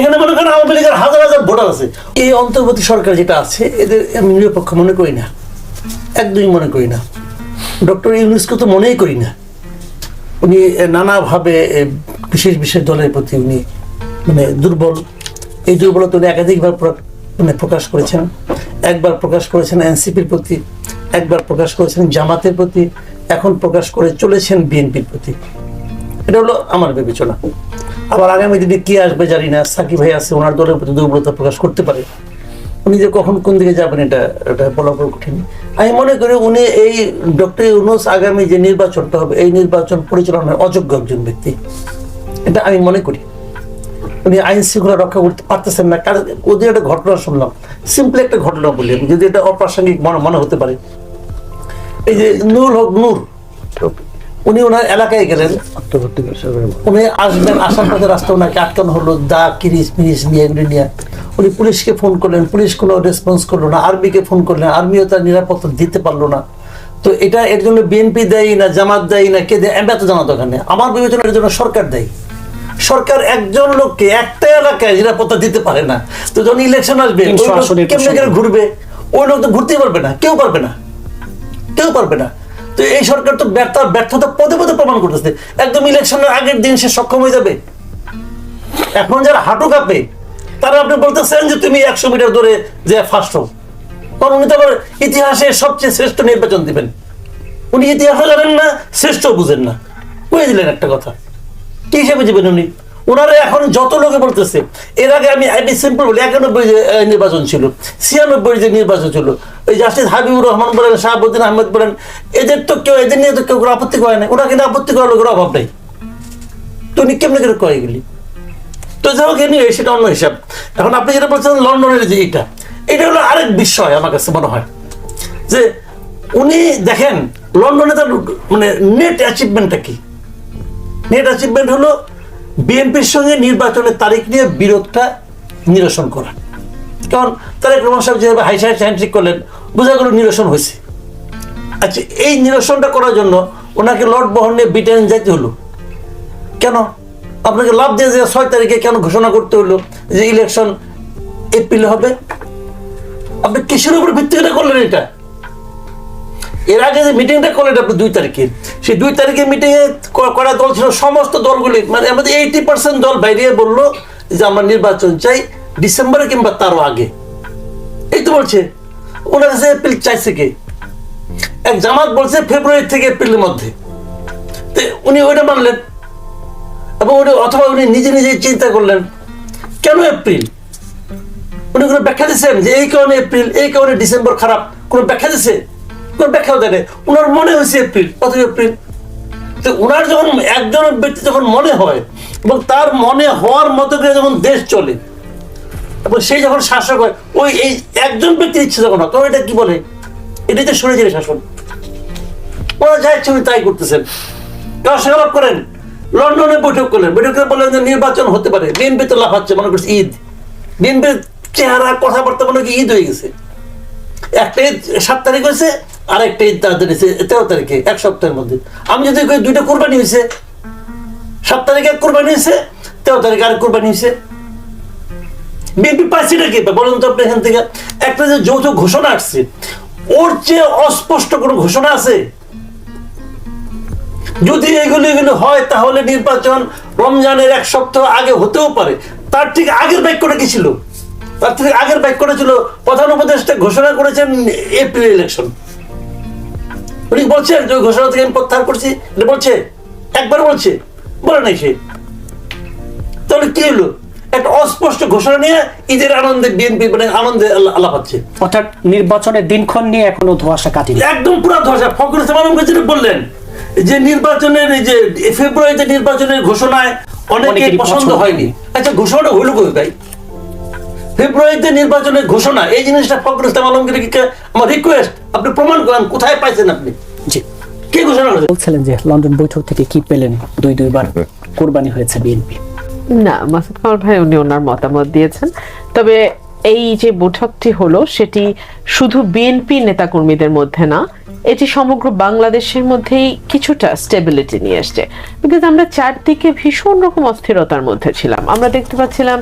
এখানে মনে করেন আওয়ামী লীগের হাজার হাজার ভোটার আছে। এই অন্তর্বর্তী সরকার যেটা আছে, এদের আমি নিরপেক্ষ মনে করি না। একদমই মনে করি না। ডক্টর ইউনুসকে তো মনেই করি না। উনি নানাভাবে বিশেষ বিশেষ দলের প্রতি উনি মানে দুর্বল। এই দুর্বলতা উনি একাধিকবার মানে প্রকাশ করেছেন। একবার প্রকাশ করেছেন এনসিপির প্রতি, একবার প্রকাশ করেছেন জামাতের প্রতি, এখন প্রকাশ করে চলেছেন বিএনপির প্রতি। এটা হলো আমার বিবেচনা। আবার আগামী দিনে কি আসবে জানি না। সাকিব ভাই আছে ওনার দলের প্রতি দুর্বলতা প্রকাশ করতে পারে। উনি যে কখন কোন দিকে যাবেন এটা এটা বলা কঠিন। আমি মনে করি উনি এই ডক্টর ইউনুস আগামী যে নির্বাচনটা হবে এই নির্বাচন পরিচালনার অযোগ্য একজন ব্যক্তি। এটা আমি মনে করি। উনি আইন শৃঙ্খলা রক্ষা করতে পারতেছেন না। কারণ ওদের একটা ঘটনা শুনলাম। সিম্পলি একটা ঘটনা বলি আমি, যদি এটা অপ্রাসঙ্গিক মনে মনে হতে পারে। এই যে নূর হক নূর। উনি ওনার এলাকায় গেলেন। উনি আসবেন আসার পথে রাস্তা ওনাকে আটকানো হলো দা কিরিস মিরিস নিয়ে নিয়ে। উনি পুলিশকে ফোন করলেন পুলিশ কোনো রেসপন্স করল না আর্মিকে ফোন করলেন আর্মিও তার নিরাপত্তা দিতে পারল না। তো এটা এর জন্য বিএনপি দেয় না জামাত দেয় না কে দেয়? এত জানা দরকার নেই আমার বিবেচনা এর জন্য সরকার দেয়। সরকার একজন লোককে একটা এলাকায় নিরাপত্তা দিতে পারে না। তো যখন ইলেকশন আসবে কেমনে ঘুরবে? ওই লোক তো ঘুরতেই পারবে না কেউ পারবে না। কেউ পারবে না। তো এই সরকার তো ব্যর্থ, ব্যর্থতা পদে পদে প্রমাণ করতেছে। একদম ইলেকশনের আগের দিন সে সক্ষম হয়ে যাবে। এখন যারা হাঁটু কাঁপে, তারা আপনি বলতেছেন যে তুমি একশো মিটার দূরে যে ফার্স্ট হও কারণ উনি তো আবার ইতিহাসে সবচেয়ে শ্রেষ্ঠ নির্বাচন দিবেন। উনি ইতিহাসও জানেন না, শ্রেষ্ঠ বুঝেন না। বুঝে দিলেন একটা কথা। কি হিসেবে দিবেন উনি? ওনারা এখন যত লোকে বলতেছে, এর আগে আমি আমি সিম্পল বলি, একানব্বই যে নির্বাচন ছিল, ছিয়ানব্বই যে নির্বাচন ছিল ওই জাস্টিস হাবিবুর রহমান বলেন, শাহাবুদ্দিন আহমেদ বলেন, এদের তো কেউ, এদের নিয়ে তো কেউ কোনো আপত্তি করে না ওরা কিন্তু আপত্তি করার লোকের অভাব নেই। তো উনি কেমনি করে কয়ে গেলি তো যাই হোক এনিওয়ে সেটা অন্য হিসাব। এখন আপনি যেটা বলছেন, লন্ডনের যে এটা এটা হলো আরেক বিষয় আমার কাছে মনে হয়। যে উনি দেখেন, লন্ডনে তার মানে নেট অ্যাচিভমেন্টটা কি? নেট অ্যাচিভমেন্ট হলো বিএনপির সঙ্গে নির্বাচনের তারিখ নিয়ে বিরোধটা নিরসন করা। কারণ তারেক রহমান সাহেব যেভাবে হাইসাইড হ্যান্ডশেক করলেন, বোঝা গেল নিরসন হয়েছে। আচ্ছা এই নিরসনটা করার জন্য ওনাকে লর্ড বহন নিয়ে ব্রিটেন যাইতে হলো। কেন? আপনাকে লাভ দিয়ে যে ছয় তারিখে কেন ঘোষণা করতে হলো যে ইলেকশন এপ্রিলে হবে? আপনি কিসের উপর ভিত্তি করে করলেন এটা? এর আগে যে মিটিংটা করলেন আপনি দুই তারিখে, সেই দুই তারিখে মিটিংয়ে করা দল ছিল সমস্ত দলগুলি মানে আমাদের এইটি পার্সেন্ট দল বাইরে বলল যে আমরা নির্বাচন চাই ডিসেম্বরে কিংবা তারও আগে। এই তো বলছে। ওনার কাছে এপ্রিল চাইছে কে? এক জামাত বলছে ফেব্রুয়ারি থেকে এপ্রিলের মধ্যে। উনি ওইটা মানলেন। এবং ওটা অথবা উনি নিজে নিজে চিন্তা করলেন, কেন এপ্রিল উনি কোনো ব্যাখ্যা দিচ্ছেন যে এই কারণে এপ্রিল এই কারণে ডিসেম্বর খারাপ, কোনো ব্যাখ্যা দিচ্ছে মনে হয়েছে এপ্রিল, কত এপ্রিল? তো যখন একজন ব্যক্তি যখন মনে হয়, এবং তার মনে হওয়ার মতো করে যখন দেশ চলে, এবং সেই যখন শাসক হয়, ওই এই একজন ব্যক্তির ইচ্ছে যখন হয়, তখন এটা কি বলে? এটাই তো শাসন। ওরা যা ইচ্ছে তাই করতেছেন। কার সঙ্গে করেন। লন্ডনে বৈঠক করলেন। বৈঠক করে বললেন যে নির্বাচন হতে পারে। বিএনপি তো লাফাচ্ছে, মনে করছে ঈদ। বিএনপির চেহারা, কথাবার্তা মনে হয় ঈদ হয়ে গেছে। একটা ঈদ সাত তারিখ হয়েছে আর একটা ঈদ তাদের তেরো তারিখে, এক সপ্তাহের মধ্যে। আমি যদি দুইটা কোরবানি হয়েছে সাত তারিখে এক কোরবানি হয়েছে তেরো তারিখে আরেক কোরবানি হয়েছে বিএনপি বলুন তো আপনি এখান থেকে। একটা যে যৌথ ঘোষণা আসছে, ওর চেয়ে অস্পষ্ট কোনো ঘোষণা আছে? যদি এগুলো এগুলো হয়, তাহলে নির্বাচন রমজানের এক সপ্তাহ আগে হতেও পারে। তার ঠিক আগের বাক্যটা কি ছিল? তার থেকে আগের বাক্যটা ছিল, প্রধান উপদেষ্টা ঘোষণা করেছেন এপ্রিল ইলেকশন উনি বলছেন যে ঘোষণা থেকে আমি প্রত্যাহার করছি। বলছে একবার বলছে বলে নাই সে। তাহলে কি হলো? একটা অস্পষ্ট ঘোষণা নিয়ে ঈদের আনন্দে বিএনপি মানে আনন্দে আল্লাহ পাচ্ছে। অর্থাৎ নির্বাচনের দিনক্ষণ নিয়ে এখনও ধোয়াশা কাটেনি। একদম পুরো ধসা ফখরুল ইসলাম আলমকে যেটা বললেন যে নির্বাচনের এই যে ফেব্রুয়ারিতে নির্বাচনের ঘোষণায় অনেকে পছন্দ হয়নি। আচ্ছা ঘোষণাটা হইল কই ভাই ফেব্রুয়ারিতে নির্বাচনের ঘোষণা এই জিনিসটা ফখরুল ইসলাম আলমকে আমার রিকোয়েস্ট আপনি প্রমাণ করেন কোথায় পাইছেন আপনি? জি কে ঘোষণা করেছেন বলছিলেন যে লন্ডন বৈঠক থেকে কি পেলেন? দুই দুইবার কোরবানি হয়েছে বিএনপি। না মাসুদ কামাল ভাই উনি ওনার মতামত দিয়েছেন। তবে এই যে বৈঠকটি হলো সেটি শুধু বিএনপি নেতাকর্মীদের মধ্যে না, এটি সমগ্র বাংলাদেশের মধ্যেই কিছুটা স্টেবিলিটি নিয়ে এসছে। বিকজ আমরা চারদিকে ভীষণ রকম অস্থিরতার মধ্যে ছিলাম। আমরা দেখতে পাচ্ছিলাম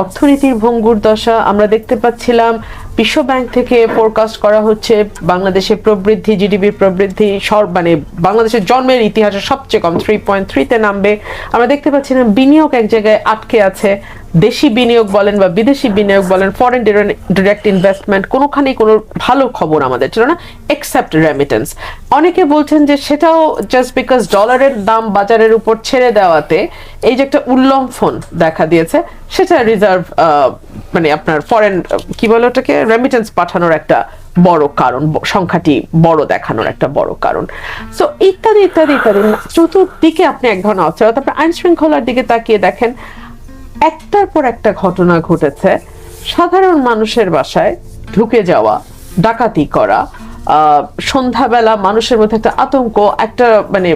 অর্থনীতির ভঙ্গুর দশা, আমরা দেখতে পাচ্ছিলাম বিশ্ব ব্যাংক থেকে ফোরকাস্ট করা হচ্ছে বাংলাদেশের প্রবৃদ্ধি জিডিপির প্রবৃদ্ধি, সর মানে বাংলাদেশের জন্মের ইতিহাসে সবচেয়ে কম থ্রি পয়েন্ট থ্রিতে নামবে। আমরা দেখতে পাচ্ছিলাম বিনিয়োগ এক জায়গায় আটকে আছে। দেশি বিনিয়োগ বলেন বা বিদেশি বিনিয়োগ বলেন ফরেন ডিরেক্ট ইনভেস্টমেন্ট কোনোখানেই কোনো ভালো খবর আমাদের ছিল না এক্সেপ্ট রেমিটেন্স অনেকে বলছেন যে সেটাও জাস্ট বিকজ ডলারের দাম বাজারের উপর ছেড়ে দেওয়াতে এই যে একটা উল্লম্ফন দেখা দিয়েছে, সেটা রিজার্ভ মানে আপনার ফরেন কি বলে ওটাকে রেমিটেন্স পাঠানোর একটা বড় কারণ সংখ্যাটি বড় দেখানোর একটা বড় কারণ। সো ইত্যাদি ইত্যাদি ইত্যাদি চতুর্দিকে আপনি এক ধরনের অস্থিরতা। তারপরে আইন শৃঙ্খলার দিকে তাকিয়ে দেখেন, একটার পর একটা ঘটনা ঘটেছে, সাধারণ মানুষের বাসায় ঢুকে যাওয়া, ডাকাতি করা সন্ধ্যাবেলা মানুষের মধ্যে একটা আতঙ্ক, একটা মানে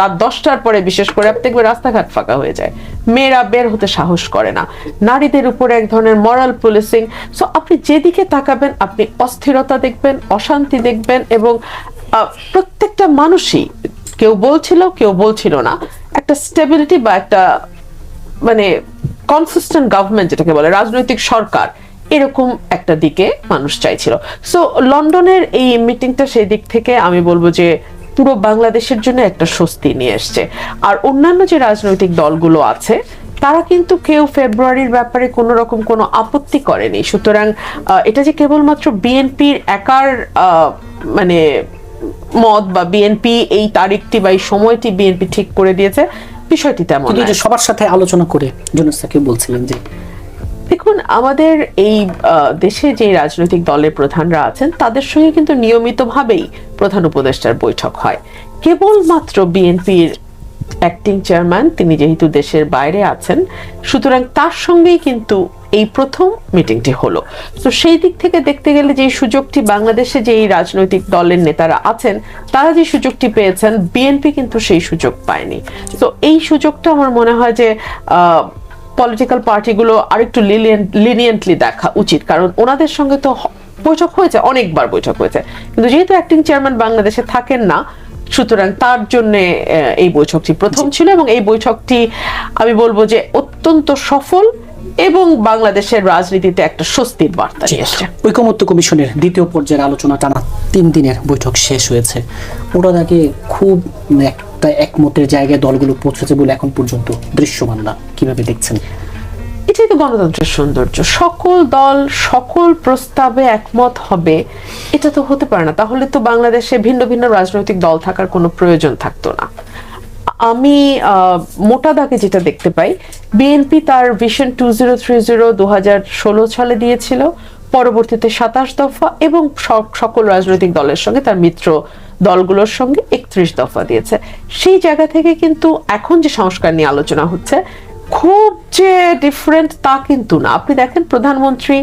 রাত দশটার পরে বিশেষ করে দেখবে রাস্তাঘাট ফাঁকা হয়ে যায়। মেয়েরা বের হতে সাহস করে না। নারীদের উপরে এক ধরনের মরাল পুলিশিং সো আপনি যেদিকে তাকাবেন, আপনি অস্থিরতা দেখবেন, অশান্তি দেখবেন এবং প্রত্যেকটা মানুষই, কেউ বলছিল কেউ বলছিল না, একটা স্টেবিলিটি বা একটা মানে কনসিস্টেন্ট গভর্নমেন্ট যেটাকে বলে, রাজনৈতিক সরকার এরকম একটা দিকে মানুষ চাইছিল। সো লন্ডনের এই মিটিংটা সেই দিক থেকে আমি বলব যে পুরো বাংলাদেশের জন্য একটা স্বস্তি নিয়ে এসছে। আর অন্যান্য যে রাজনৈতিক দলগুলো আছে তারা কিন্তু কেউ ফেব্রুয়ারির ব্যাপারে কোনো রকম কোনো আপত্তি করেনি। সুতরাং এটা যে কেবলমাত্র বিএনপির একার মানে মত বা বিএনপি এই তারিখটি বা এই সময়টি বিএনপি ঠিক করে দিয়েছে বিষয়টি তেমন। সবার সাথে আলোচনা করে জুনুস সাকিব বলছিলেন যে দেখুন, আমাদের এই দেশে যে রাজনৈতিক দলের প্রধানরা আছেন, তাদের সঙ্গে কিন্তু নিয়মিতভাবেই প্রধান উপদেষ্টার বৈঠক হয়। কেবলমাত্র বিএনপির অ্যাক্টিং চেয়ারম্যান তিনি যেহেতু দেশের বাইরে আছেন, সুতরাং তার সঙ্গেই কিন্তু এই প্রথম মিটিংটি হলো। তো সেই দিক থেকে দেখতে গেলে যে সুযোগটি বাংলাদেশে যে এই রাজনৈতিক দলের নেতারা আছেন, তারা যে সুযোগটি পেয়েছেন, বিএনপি কিন্তু সেই সুযোগ পায়নি। তো এই সুযোগটা আমার মনে হয় যে পলিটিক্যাল পার্টিগুলো আরেকটু লিনিয়েন্টলি দেখা উচিত। কারণ ওনাদের সঙ্গে তো বৈঠক হয়েছে, অনেকবার বৈঠক হয়েছে। কিন্তু যেহেতু অ্যাক্টিং চেয়ারম্যান বাংলাদেশে থাকেন না, সুতরাং তার জন্য এই বৈঠকটি প্রথম ছিল এবং এই বৈঠকটি আমি বলব যে অত্যন্ত সফল এবং বাংলাদেশের রাজনীতিতে একটা স্বস্তির বার্তা ঐকমত্য কমিশনের দ্বিতীয় পর্যায়ের আলোচনা টানা তিন দিনের বৈঠক শেষ হয়েছে। ওরা নাকি খুব একটা একমতের জায়গায় দলগুলো পৌঁছেছে বলে এখন পর্যন্ত দৃশ্যমান না। কীভাবে দেখছেন? এটাই তো গণতন্ত্রের সৌন্দর্য। সকল দল সকল প্রস্তাবে একমত হবে এটা তো হতে পারে না। তাহলে তো বাংলাদেশে ভিন্ন ভিন্ন রাজনৈতিক দল থাকার কোনো প্রয়োজন থাকতো না। আমি মোটা দাগে যেটা দেখতে পাই বিএনপি তার vision two zero three zero দু হাজার ষোলো সালে দিয়েছিল, পরবর্তীতে সাতাশ দফা এবং সকল রাজনৈতিক দলের সঙ্গে তার মিত্র দলগুলোর সঙ্গে একত্রিশ দফা দিয়েছে। সেই জায়গা থেকে কিন্তু এখন যে সংস্কার নিয়ে আলোচনা হচ্ছে, খুব যে ডিফারেন্ট তা কিন্তু না। আপনি দেখেন প্রধানমন্ত্রী,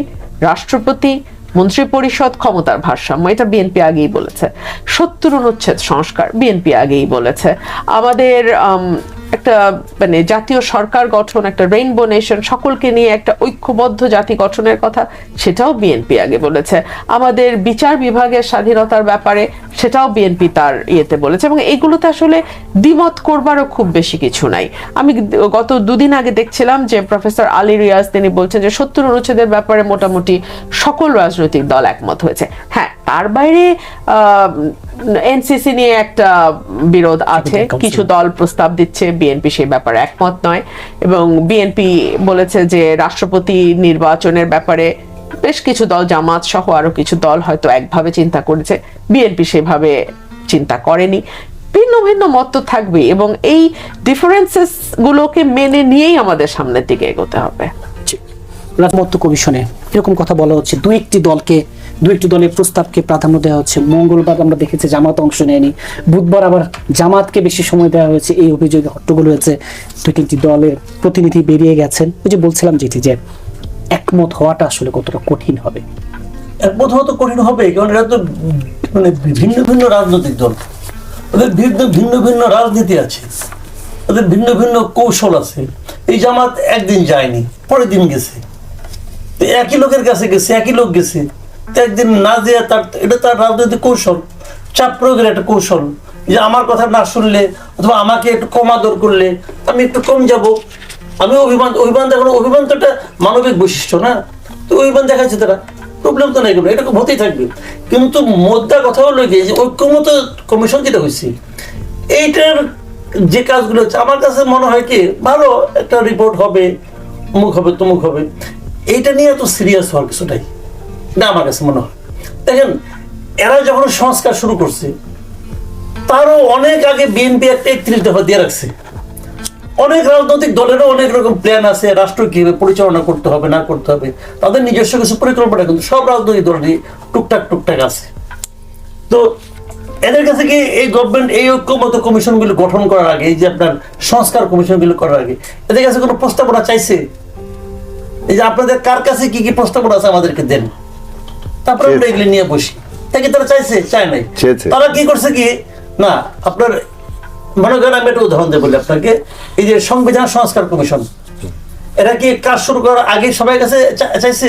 রাষ্ট্রপতি মন্ত্রী পরিষদ ক্ষমতার ভারসাম্য এটা বিএনপি আগেই বলেছে। সত্তর অনুচ্ছেদ সংস্কার বিএনপি আগেই বলেছে। আমাদের আম, একটা মানে জাতীয় সরকার গঠন, একটা রেইনবো নেশন সকলকে নিয়ে একটা ঐক্যবদ্ধ জাতি গঠনের কথা, সেটাও বিএনপি আগে বলেছে। আমাদের বিচার বিভাগের স্বাধীনতার ব্যাপারে সেটাও বিএনপি তার ইয়েতে বলেছে এবং এগুলোতে আসলে দ্বিমত করবারও খুব বেশি কিছু নাই। আমি গত দুদিন আগে দেখছিলাম যে প্রফেসর আলী রিয়াজ, তিনি বলছেন যে সত্তর অনুচ্ছেদের ব্যাপারে মোটামুটি সকল রাজনৈতিক দল একমত হয়েছে। হ্যাঁ তার বাইরে এনসিসি নিয়ে একটা বিরোধ আছে। কিছু দল প্রস্তাব দিচ্ছে বিএনপি সেই ব্যাপারে একমত নয়। এবং বিএনপি বলেছে যে রাষ্ট্রপতি নির্বাচনের ব্যাপারে বেশ কিছু দল জামাত সহ আরও কিছু দল হয়তো একভাবে চিন্তা করেছে। বিএনপি সেভাবে চিন্তা করেনি। ভিন্ন ভিন্ন মত তো থাকবেই এবং এই ডিফারেন্সেস গুলোকে মেনে নিয়েই আমাদের সামনের দিকে এগোতে হবে। রাজমত্য কমিশনে এরকম কথা বলা হচ্ছে। দু একটি দলকে দু একটি দলের প্রস্তাবকে প্রাধান্য দেওয়া হচ্ছে। মঙ্গলবার আমরা দেখেছি জামাত অংশ নেয়নি। বুধবার আবার জামাতকে বেশি সময় দেওয়া হয়েছে। এই অভিযোগে হট্টগোল হয়েছে। দু তিনটি দলের প্রতিনিধি বেরিয়ে গেছেন। ওই যে বলছিলাম যেটি যে একমত হওয়াটা আসলে কতটা কঠিন হবে। একমত হওয়া তো কঠিন হবে, কারণ এরা তো মানে ভিন্ন ভিন্ন রাজনৈতিক দল। ওদের ভিন্ন ভিন্ন ভিন্ন রাজনীতি আছে। ওদের ভিন্ন ভিন্ন কৌশল আছে। এই জামাত একদিন যায়নি, পরের দিন গেছে। একই লোকের কাছে গেছে, একই লোক গেছে। একদিন না দিয়ে তার এটা তার রাজনৈতিক কৌশল। চাপ প্রয়োগের একটা কৌশল। যে আমার কথা না শুনলে অথবা আমাকে একটু কম আদর করলে আমি একটু কম যাব। আমি অভিমান অভিমান দেখানো অভিমান তো একটা মানবিক বৈশিষ্ট্য না? তো অভিমান দেখাচ্ছে তারা। প্রবলেম তো নাই এটা হতেই থাকবে। কিন্তু মোদ্দা কথা হলো কি যে ঐক্যমত কমিশন যেটা হয়েছে, এইটার যে কাজগুলো হচ্ছে, আমার কাছে মনে হয় কি, ভালো একটা রিপোর্ট হবে, অমুক হবে, তমুক হবে। এইটা নিয়ে এত সিরিয়াস হওয়ার কিছু নাই। না, আমার কাছে মনে হয়। দেখেন, এরা যখন সংস্কার শুরু করছে, তারও অনেক আগে বিএনপি একটা একত্রিশ দফা দিয়ে রাখছে। অনেক রাজনৈতিক দলেরও অনেক রকম প্ল্যান আছে, রাষ্ট্র কীভাবে পরিচালনা করতে হবে, না করতে হবে। তাদের নিজস্ব কিছু পরিকল্পনা, কিন্তু সব রাজনৈতিক দলেরই টুকটাক টুকটাক আছে। তো এদের কাছে কি এই গভর্নমেন্ট এই ঐক্যমত কমিশনগুলো গঠন করার আগে, এই যে আপনার সংস্কার কমিশনগুলো করার আগে, এদের কাছে কোনো প্রস্তাবনা চাইছে? এই যে আপনাদের কার কাছে কি কি প্রস্তাবনা আছে আমাদেরকে দেন। তারপরে আমরা। এগুলো নিয়ে বসি। তাকে তারা চাইছে চায় নাই। তারা কি করছে কি? না আপনার মনে করেন আমি একটা উদাহরণ আপনাকে। এই যে সংবিধান সংস্কার কমিশন এরা কি কাজ শুরু করার আগে সবাই কাছে চাইছে?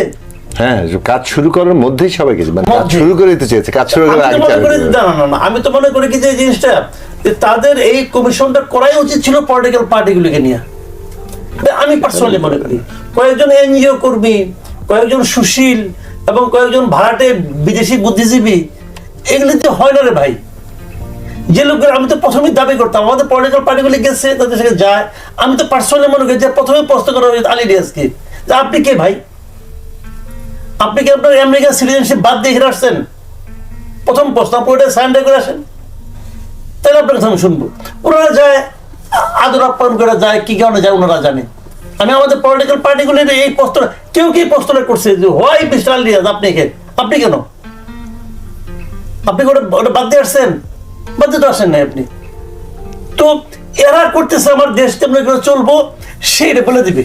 হ্যাঁ কাজ শুরু করার মধ্যেই সবাই গেছে। মানে কাজ শুরু করে তো চেয়েছে কাজ শুরু করার আগে মনে করি না না না আমি তো মনে করি কি যে এই জিনিসটা যে তাদের এই কমিশনটা করাই উচিত ছিল পলিটিক্যাল পার্টিগুলোকে নিয়ে। আমি পার্সোনালি মনে করি। কয়েকজন এনজিও কর্মী কয়েকজন সুশীল এবং কয়েকজন ভাড়াটে বিদেশি বুদ্ধিজীবী এগুলিতে হয় না রে ভাই। যে লোকগুলো, আমি তো প্রথমেই দাবি করতাম, আমাদের পলিটিক্যাল পার্টিগুলি গেছে, তাদের সাথে যায়। আমি তো পার্সোনালি মনে করি যে প্রথমে প্রশ্ন করা উচিত আলী রিয়াজকে, যে আপনি কে ভাই? আপনি কি আপনার আমেরিকান সিটিজেনশিপ বাদ দিয়ে এখানে আসছেন? প্রথম প্রশ্ন, আপনি ওটা সারেন্ডার করে আসেন। তাহলে আপনার কথা আমি শুনব। ওনারা যায়, আদর আপ্যায়ন করে যায়, কি কারণে যায়, ওনারা জানে। আমি আমাদের পলিটিক্যাল পার্টিগুলির এই প্রশ্ন কেউ কি প্রশ্নটা করছে যে হোয়াই মিস্টার আলিয়াজ আপনি কে? আপনি কেন? আপনি ওটা ওটা বাদ দিয়ে আসছেন? বাদ দিয়ে তো আসেন নাই আপনি। তো এরা করতেছে আমার দেশ কেমন চলবো, সেইটা বলে দিবে।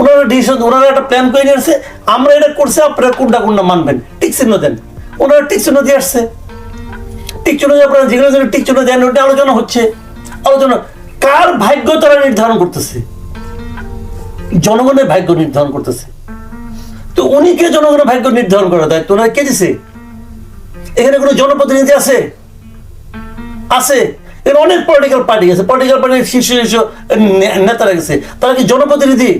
ওনারা ডিসিশন ওনারা একটা প্ল্যান করে নিয়ে আসছে আমরা এটা করছি, আপনারা কোনটা কোনটা মানবেন? টিক চিহ্ন দেন। ওনারা টিক চিহ্ন দিয়ে আসছে। টিক চিহ্ন দিয়ে আপনারা যেগুলো চিহ্ন দেন, ওটা আলোচনা হচ্ছে। আলোচনা কার ভাগ্য তারা নির্ধারণ করতেছে? জনগণের ভাগ্য নির্ধারণ করতেছে। তো উনি কে জনগণের ভাগ্য নির্ধারণ করার দায়িত্ব? ওনারা কে দিছে? এখানে কোনো জনপ্রতিনিধি আছে? আছে। এর অনেক পলিটিক্যাল পার্টি আছে। পলিটিক্যাল পার্টির শীর্ষ শীর্ষ নেতারা গেছে। তারা কি জনপ্রতিনিধি?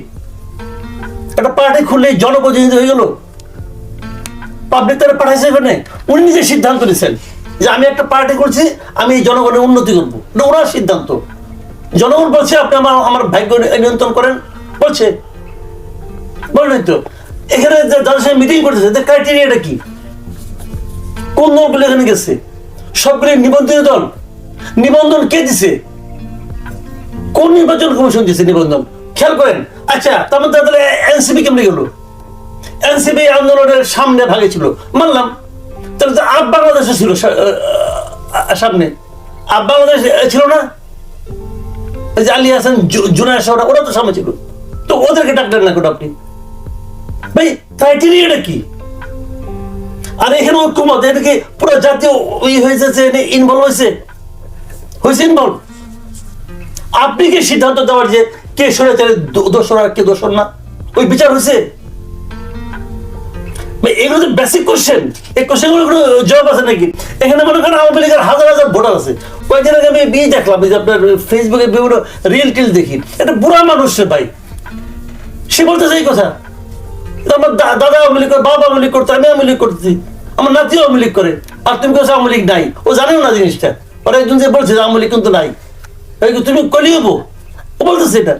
একটা পার্টি খুললে জনপ্রতিনিধি হয়ে গেল? পাবলিক তারা পাঠাইছে এখানে। উনি নিজে সিদ্ধান্ত নিয়েছেন যে আমি একটা পার্টি করছি, আমি জনগণের উন্নতি করব। ওনার সিদ্ধান্ত। জনগণ বলছে, আপনি আমার আমার ভাগ্য নিয়ন্ত্রণ করেন। বলছে বলেন তো, এখানে যে- যাদের সাথে মিটিং করতেছে তাদের ক্রাইটেরিয়াটা কি? কোন দলগুলো এখানে গেছে? সবগুলি নিবন্ধিত দল। নিবন্ধন কে দিছে? কোন নির্বাচন কমিশন দিছে নিবন্ধন? খেয়াল করেন। আচ্ছা তার মধ্যে তাহলে এনসিপি কেমনে গেল? এনসিপি আন্দোলনের সামনে ভাগে ছিল মানলাম। তাহলে তো আপ বাংলাদেশে ছিল সামনে। আপ বাংলাদেশ ছিল না? যে আলী হাসান, জু- জুনায়দ ওরা- ওরা তো সামনে ছিল। তো ওদেরকে ডাকলেন না কেন আপনি? ভাই ক্রাইটেরিয়াটা কি? আর এখানে ঐক্যমত এটাকে পুরো জাতীয় ই হয়েছে ইনভলভ হয়েছে? হয়েছে ইনভলভ আপনি কি সিদ্ধান্ত দেওয়ার যে কে সরেচারে দোষর আর কে দোষর না? ওই বিচার হয়েছে? এগুলো তো বেসিক কোশ্চেন এই কোশ্চেনগুলো কোনো জবাব আছে নাকি? এখানে মনে করেন আওয়ামী লীগের হাজার হাজার ভোটার আছে। কয়েকদিন আগে আমি বিয়ে দেখলাম যে আপনার ফেসবুকে বিভিন্ন রিল টিল দেখি। এটা বুড়া মানুষ রে ভাই। সে বলতেছে এই কথা। আমার দাদা আওয়ামী লীগ করে, বাবা আওয়ামী লীগ করতো, আমি আওয়ামী লীগ করতেছি। আমার নাতি আওয়ামী লীগ করে, আর তুমি কেউ আওয়ামী লীগ নাই। ও জানেও না জিনিসটা। ওরা একজন যে বলছে আওয়ামী লীগ কিন্তু নাই। তুমি কলিয়ে ও বলতেছে এটা।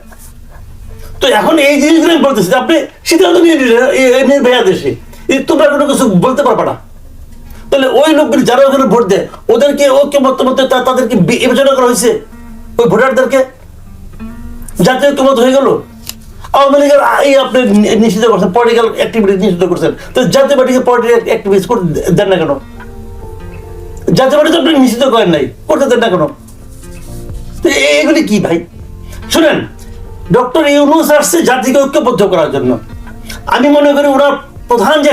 তো এখন এই জিনিসগুলো আমি বলতেছি আপনি সিদ্ধান্ত নিয়ে নির্ভয়া দেশে। তোমরা কোনো কিছু বলতে পারবে না। তাহলে ওই লোকগুলি যারা ওখানে ভোট দেয়, ওদেরকে, ওকে মতামত তাদেরকে বিবেচনা করা হয়েছে? ওই ভোটারদেরকে? জাতীয় ঐক্যমত হয়ে গেল? আওয়ামী লীগের এই আপনি নিষিদ্ধ করছেন পলিটিক্যাল অ্যাক্টিভিটি নিষিদ্ধ করছেন। তো জাতীয় পার্টিকে পলিটিক্যাল অ্যাক্টিভিটিস করতে দেন না কেন? জাতীয় পার্টি আপনি নিষিদ্ধ করেন নাই, করতে দেন না কেন? তো কি ভাই? শুনেন, ডক্টর ইউনুস আসছে জাতিকে ঐক্যবদ্ধ করার জন্য। আমি মনে করি ওনার প্রধান যে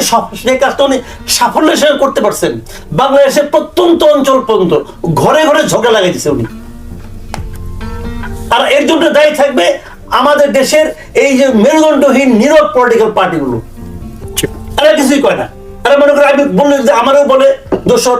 কাজটা উনি সাফল্যের সঙ্গে করতে পারছেন, বাংলাদেশের প্রত্যন্ত অঞ্চল পর্যন্ত ঘরে ঘরে ঝগড়া লাগাই দিছে উনি। আর এর জন্য দায়ী থাকবে আমাদের দেশের এই যে মেরুদণ্ডহীন নীরব পলিটিক্যাল পার্টিগুলো তারা কিছুই কয় না। তারা মনে করে আমি বললে যে আমারও বলে দোষর।